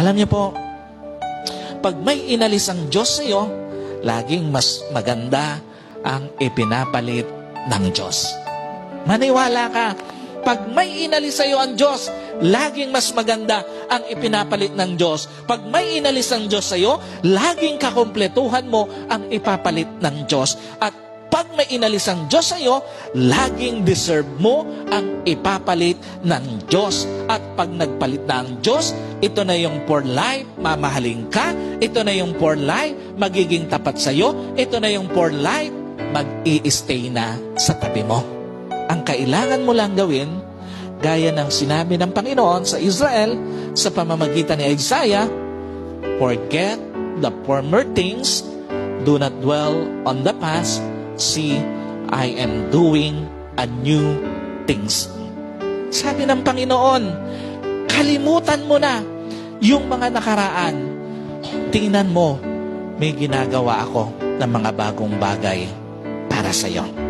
Alam niyo po, pag may inalis ang Diyos sa iyo, laging mas maganda ang ipinapalit ng Diyos. Maniwala ka, pag may inalis sa iyo ang Diyos, laging mas maganda ang ipinapalit ng Diyos. Pag may inalis ang Diyos sa iyo, laging kakumpletuhan mo ang ipapalit ng Diyos. At may inalis ang Diyos sa iyo, laging deserve mo ang ipapalit ng Diyos. At pag nagpalit na ang Diyos, ito na yung for life, mamahalin ka. Ito na yung for life, magiging tapat sa iyo. Ito na yung for life, mag-i-stay na sa tabi mo. Ang kailangan mo lang gawin, gaya ng sinabi ng Panginoon sa Israel sa pamamagitan ni Isaiah, Forget the former things, do not dwell on the past, see, I am doing a new things. Sabi ng Panginoon, kalimutan mo na yung mga nakaraan. Tingnan mo, may ginagawa ako ng mga bagong bagay para sa iyo.